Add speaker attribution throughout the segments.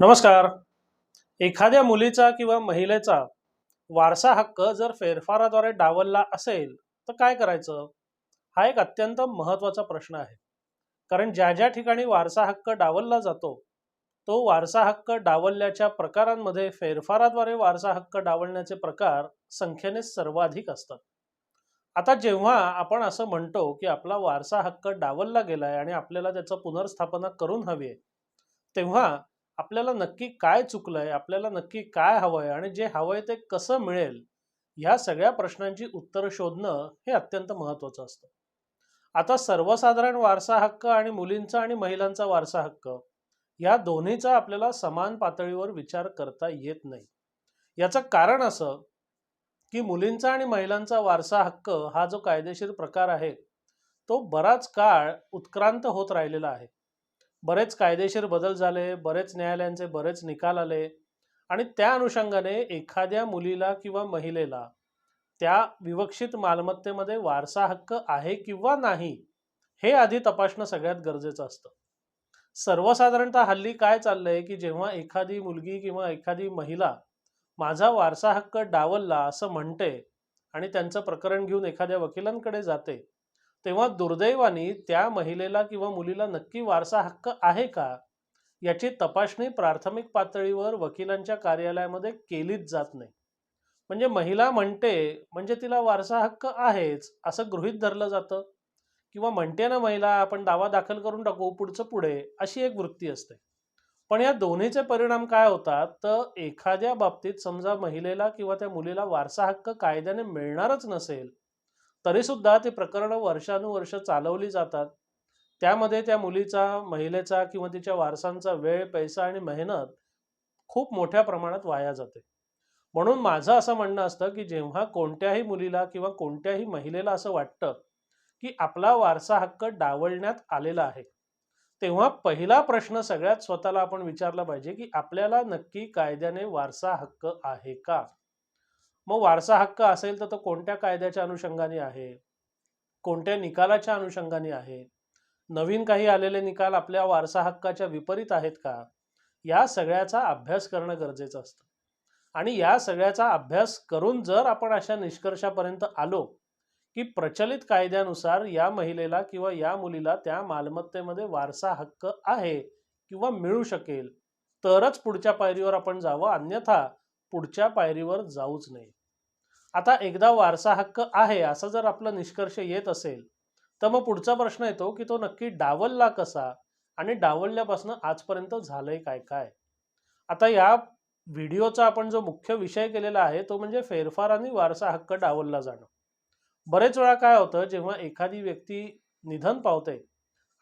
Speaker 1: नमस्कार. एखाद्या मुलीचा किंवा महिलेचा वारसा हक्क जर फेरफाराद्वारे डावलला असेल तर काय करायचं? हा एक अत्यंत महत्त्वाचा प्रश्न आहे. कारण ज्या ज्या ठिकाणी वारसा हक्क डावलला जातो तो वारसा हक्क डावलल्याच्या प्रकारांमध्ये फेरफाराद्वारे वारसा हक्क डावलण्याचे प्रकार संख्येने सर्वाधिक असतात. आता जेव्हा आपण असं म्हणतो की आपला वारसा हक्क डावलला गेलाय आणि आपल्याला त्याचं पुनर्स्थापना करून हवी आहे तेव्हा आपल्याला नक्की काय चुकलं आहे आपल्याला नक्की काय हवं आहे आणि जे हवं आहे ते कसं मिळेल ह्या सगळ्या प्रश्नांची उत्तरं शोधणं हे अत्यंत महत्त्वाचं असतं. आता सर्वसाधारण वारसा हक्क आणि मुलींचा आणि महिलांचा वारसा हक्क या दोन्हीचा आपल्याला समान पातळीवर विचार करता येत नाही. याचं कारण असं की मुलींचा आणि महिलांचा वारसा हक्क हा जो कायदेशीर प्रकार आहे तो बराच काळ उत्क्रांत होत राहिलेला आहे. बरेच कायदेशीर बदल झाले बरेच न्यायालयांचे बरेच निकाल आले आणि त्या अनुषंगाने एखाद्या मुलीला किंवा महिलेला त्या विवक्षित मालमत्तेमध्ये वारसा हक्क आहे किंवा नाही हे आधी तपासणं सगळ्यात गरजेचं असतं. सर्वसाधारणतः हल्ली काय चाललंय की जेव्हा एखादी मुलगी किंवा एखादी महिला माझा वारसा हक्क डावलला असं म्हणते आणि त्यांचं प्रकरण घेऊन एखाद्या वकिलांकडे जाते तेव्हा दुर्दैवाने त्या महिलेला किंवा मुलीला नक्की वारसा हक्क आहे का? याची तपासणी प्राथमिक पातळीवर वकिलांच्या कार्यालयामध्ये केलीच जात नाही. म्हणजे महिला म्हणते म्हणजे तिला वारसा हक्क आहेच असं गृहित धरलं जातं. किंवा म्हणते ना महिला आपण दावा दाखल करून टाकू पुढचं पुढे अशी एक वृत्ती असते. पण या दोन्हीचे परिणाम काय होतात? तर एखाद्या बाबतीत समजा महिलेला किंवा त्या मुलीला वारसा हक्क कायद्याने मिळणारच नसेल तरीसुद्धा ती प्रकरणं वर्षानुवर्ष चालवली जातात. त्यामध्ये त्या मुलीचा महिलेचा किंवा तिच्या वारसांचा वेळ पैसा आणि मेहनत खूप मोठ्या प्रमाणात वाया जाते. म्हणून माझं असं म्हणणं असतं की जेव्हा कोणत्याही मुलीला किंवा कोणत्याही महिलेला असं वाटतं की आपला वारसा हक्क डावलण्यात आलेला आहे तेव्हा पहिला प्रश्न सगळ्यात स्वतःला आपण विचारला पाहिजे की आपल्याला नक्की कायद्याने वारसा हक्क आहे का? मग वारसा हक्क असेल तर तो कोणत्या कायद्याच्या अनुषंगाने आहे? कोणत्या निकालाच्या अनुषंगाने आहे? नवीन काही आलेले निकाल आपल्या वारसा हक्काच्या विपरीत आहेत का? या सगळ्याचा अभ्यास करणं गरजेचं असतं. आणि या सगळ्याचा अभ्यास करून जर आपण अशा निष्कर्षापर्यंत आलो की प्रचलित कायद्यानुसार या महिलेला किंवा या मुलीला त्या मालमत्तेमध्ये वारसा हक्क आहे किंवा मिळू शकेल तरच पुढच्या पायरीवर आपण जावं अन्यथा पुढच्या पायरीवर जाऊच नये. आता एकदा वारसा हक्क आहे असं जर आपला निष्कर्ष येत असेल तर मग पुढचा प्रश्न येतो की तो नक्की डावलला कसा आणि डावलल्यापासून आजपर्यंत झालंय काय काय? आता या व्हिडिओचा आपण जो मुख्य विषय केलेला आहे तो म्हणजे फेरफार आणि वारसा हक्क डावलला जाणं. बरेच वेळा काय होतं जेव्हा एखादी व्यक्ती निधन पावते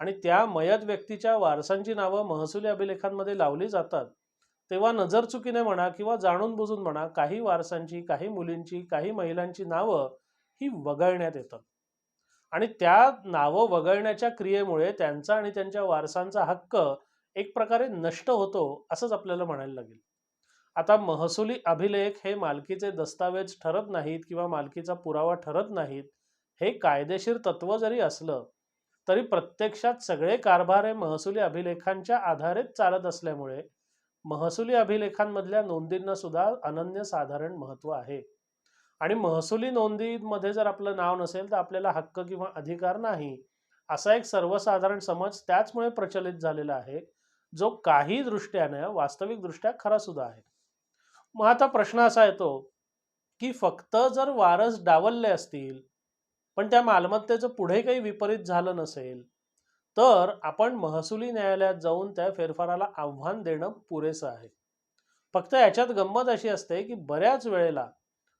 Speaker 1: आणि त्या मयत व्यक्तीच्या वारसांची नावं महसुली अभिलेखांमध्ये लावली जातात तेव्हा नजरचुकीने म्हणा किंवा जाणून बुजून म्हणा काही वारसांची काही मुलींची काही महिलांची नावं ही वगळण्यात येतात आणि त्या नावं वगळण्याच्या क्रियेमुळे त्यांचा आणि त्यांच्या वारसांचा हक्क एक प्रकारे नष्ट होतो असंच आपल्याला म्हणायला लागेल. आता महसुली अभिलेख हे मालकीचे दस्तावेज ठरत नाहीत किंवा मालकीचा पुरावा ठरत नाहीत हे कायदेशीर तत्व जरी असलं तरी प्रत्यक्षात सगळे कारभार हे महसुली अभिलेखांच्या आधारेच चालत असल्यामुळे महसुली अभिलेखांमधल्या नोंदींना सुद्धा अनन्यसाधारण महत्त्व आहे. आणि महसुली नोंदीमध्ये जर आपलं नाव नसेल तर आपल्याला हक्क किंवा अधिकार नाही असा एक सर्वसाधारण समज त्याचमुळे प्रचलित झालेला आहे जो काही दृष्ट्यानं वास्तविक दृष्ट्या खरा सुद्धा आहे. मग आता प्रश्न असा येतो की फक्त जर वारस डावलले असतील पण त्या मालमत्तेचं पुढे काही विपरीत झालं नसेल तर आपण महसुली न्यायालयात जाऊन त्या फेरफाराला आव्हान देणं पुरेसं आहे. फक्त याच्यात गंमत अशी असते की बऱ्याच वेळेला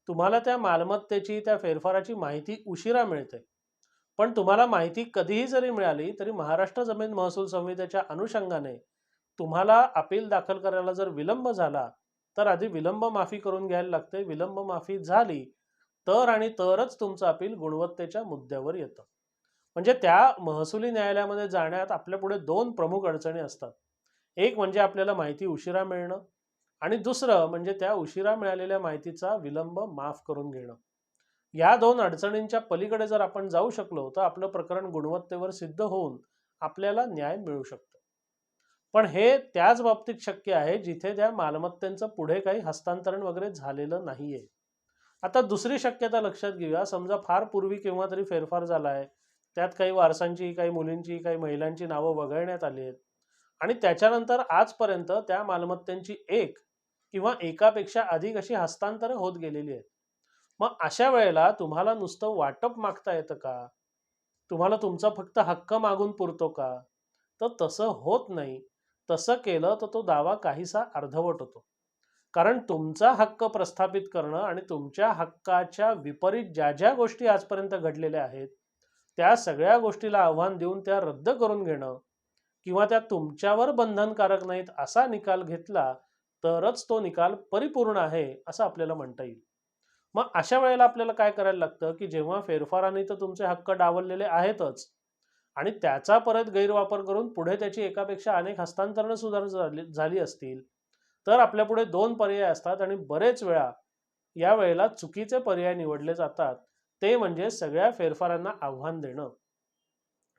Speaker 1: तुम्हाला त्या मालमत्तेची त्या फेरफाराची माहिती उशिरा मिळते. पण तुम्हाला माहिती कधीही जरी मिळाली तरी महाराष्ट्र जमीन महसूल संहितेच्या अनुषंगाने तुम्हाला अपील दाखल करायला जर विलंब झाला तर आधी विलंब माफी करून घ्यायला लागते. विलंब माफी झाली तर आणि तरच तुमचं अपील गुणवत्तेच्या मुद्द्यावर येतं. म्हणजे त्या महसुली न्यायालयामध्ये जाण्यात आपल्या पुढे दोन प्रमुख अडचणी असतात. एक म्हणजे आपल्याला माहिती उशिरा मिळणं आणि दुसरं म्हणजे त्या उशिरा मिळालेल्या माहितीचा विलंब माफ करून घेणं. या दोन अडचणींच्या पलीकडे जर आपण जाऊ शकलो तर आपलं प्रकरण गुणवत्तेवर सिद्ध होऊन आपल्याला न्याय मिळू शकतो. पण हे त्याच बाबतीत शक्य आहे जिथे त्या मालमत्तेचं पुढे काही हस्तांतरण वगैरे झालेलं नाहीये. आता दुसरी शक्यता लक्षात घेऊया. समजा फार पूर्वी केव्हा तरी फेरफार झाला आहे. त्यात काही वारसांची काही मुलींची काही महिलांची नावं वगळण्यात आली आहेत. आणि त्याच्यानंतर आजपर्यंत त्या मालमत्तेची एक किंवा एकापेक्षा अधिक अशी हस्तांतरं होत गेलेली आहेत. मग अशा वेळेला तुम्हाला नुसतं वाटप मागता येतं का? तुम्हाला तुमचा फक्त हक्क मागून पुरतो का? तर तसं होत नाही. तसं केलं तर तो दावा काहीसा अर्धवट होतो. कारण तुमचा हक्क प्रस्थापित करणं आणि तुमच्या हक्काच्या विपरीत ज्या ज्या गोष्टी आजपर्यंत घडलेल्या आहेत त्या सगळ्या गोष्टीला आव्हान देऊन त्या रद्द करून घेणं किंवा त्या तुमच्यावर बंधनकारक नाहीत असा निकाल घेतला तरच तो निकाल परिपूर्ण आहे असं आपल्याला म्हणता येईल. मग अशा वेळेला आपल्याला काय करायला लागतं की जेव्हा फेरफाराने तर तुमचे हक्क डावललेले आहेतच आणि त्याचा परत गैरवापर करून पुढे त्याची एकापेक्षा अनेक हस्तांतरणं सुद्धा झाली झाली असतील तर आपल्यापुढे दोन पर्याय असतात आणि बरेच वेळा या वेळेला चुकीचे पर्याय निवडले जातात ते म्हणजे सगळ्या फेरफारांना आव्हान देणं.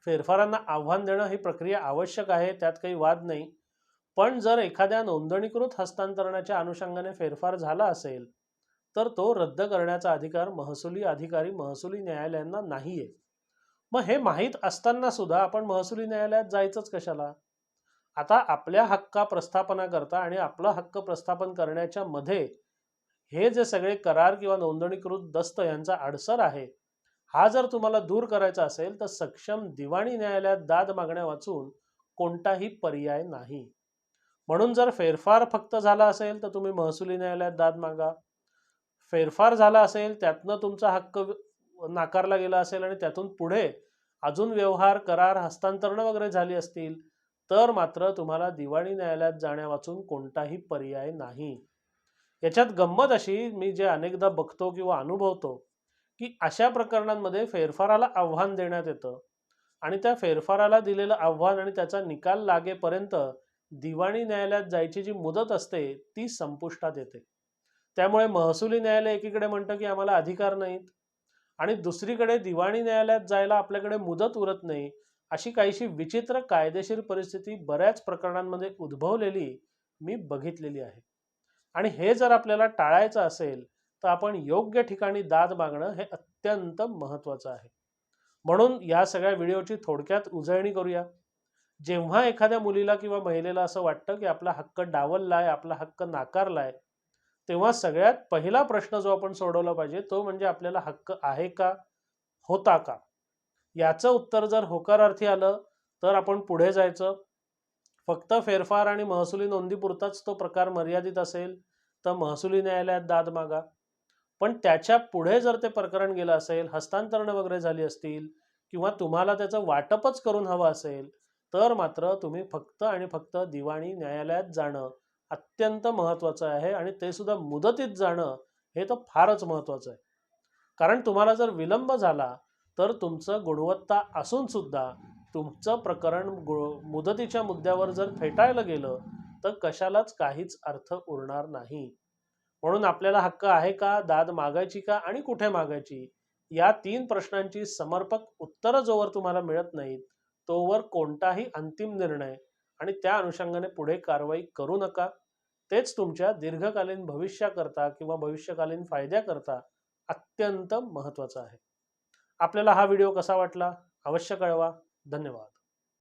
Speaker 1: फेरफारांना आव्हान देणं ही प्रक्रिया आवश्यक आहे त्यात काही वाद नाही. पण जर एखाद्या नोंदणीकृत हस्तांतरणाच्या अनुषंगाने फेरफार झाला असेल तर तो रद्द करण्याचा अधिकार महसुली अधिकारी महसुली न्यायालयांना नाही आहे मग हे माहीत असताना सुद्धा आपण महसुली न्यायालयात जायचंच कशाला? आता आपल्या हक्का प्रस्थापना करता आणि आपला हक्क प्रस्थापन करण्याच्या मध्ये हे जे सगळे करार किंवा नोंदणीकृत दस्त यांचा अडसर आहे हा जर तुम्हाला दूर करायचा असेल तर सक्षम दिवाणी न्यायालयात दाद मागण्या वाचून कोणताही पर्याय नाही. म्हणून जर फेरफार फक्त झाला असेल तर तुम्ही महसुली न्यायालयात दाद मागा. फेरफार झाला असेल त्यातनं तुमचा हक्क नाकारला गेला असेल आणि त्यातून पुढे अजून व्यवहार करार हस्तांतरण वगैरे झाली असतील तर मात्र तुम्हाला दिवाणी न्यायालयात जाण्यावाचून कोणताही पर्याय नाही. याच्यात गंमत अशी मी जे अनेकदा बघतो किंवा अनुभवतो की अशा प्रकरणांमध्ये फेरफाराला आव्हान देण्यात येतं. आणि त्या फेरफाराला दिलेलं आव्हान आणि त्याचा निकाल लागेपर्यंत दिवाणी न्यायालयात जायची जी मुदत असते ती संपुष्टात येते. त्यामुळे महसुली न्यायालय एकीकडे म्हणतं की आम्हाला अधिकार नाहीत आणि दुसरीकडे दिवाणी न्यायालयात जायला आपल्याकडे मुदत उरत नाही अशी काहीशी विचित्र कायदेशीर परिस्थिती बऱ्याच प्रकरणांमध्ये उद्भवलेली मी बघितलेली आहे. आणि हे जर आपल्याला टाळायचं असेल तर आपण योग्य ठिकाणी दाद मागणं हे अत्यंत महत्त्वाचं आहे. म्हणून या सगळ्या व्हिडिओची थोडक्यात उजळणी करूया. जेव्हा एखाद्या मुलीला किंवा महिलेला असं वाटतं की आपला हक्क डावललाय आपला हक्क नाकारलाय तेव्हा सगळ्यात पहिला प्रश्न जो आपण सोडवला पाहिजे तो म्हणजे आपल्याला हक्क आहे का होता का? याचं उत्तर जर होकारार्थी आलं तर आपण पुढे जायचं. फक्त फेरफार आणि महसुली नोंदीपुरताच तो प्रकार मर्यादित असेल तर महसुली न्यायालयात दाद मागा. पण त्याच्या पुढे जर ते प्रकरण गेलं असेल हस्तांतरण वगैरे झाली असतील किंवा तुम्हाला त्याचं वाटपच करून हवं असेल तर मात्र तुम्ही फक्त आणि फक्त दिवाणी न्यायालयात जाणं अत्यंत महत्त्वाचं आहे आणि ते सुद्धा मुदतीत जाणं हे तर फारच महत्त्वाचं आहे. कारण तुम्हाला जर विलंब झाला तर तुमचं गुणवत्ता असून सुद्धा तुमचं प्रकरण मुदतीच्या मुद्द्यावर जर फेटाळलं गेलं तर कशालाच काहीच अर्थ उरणार नाही. म्हणून आपल्याला हक्क आहे का दाद मागायची का आणि कुठे मागायची? या तीन प्रश्नांची समर्पक उत्तरं जोवर तुम्हाला मिळत नाहीत तोवर कोणताही अंतिम निर्णय आणि त्या अनुषंगाने पुढे कारवाई करू नका. तेच तुमच्या दीर्घकालीन भविष्याकरता किंवा भविष्यकालीन फायद्याकरता अत्यंत महत्त्वाचं आहे. आपल्याला हा व्हिडिओ कसा वाटला? अवश्य कळवा. धन्यवाद.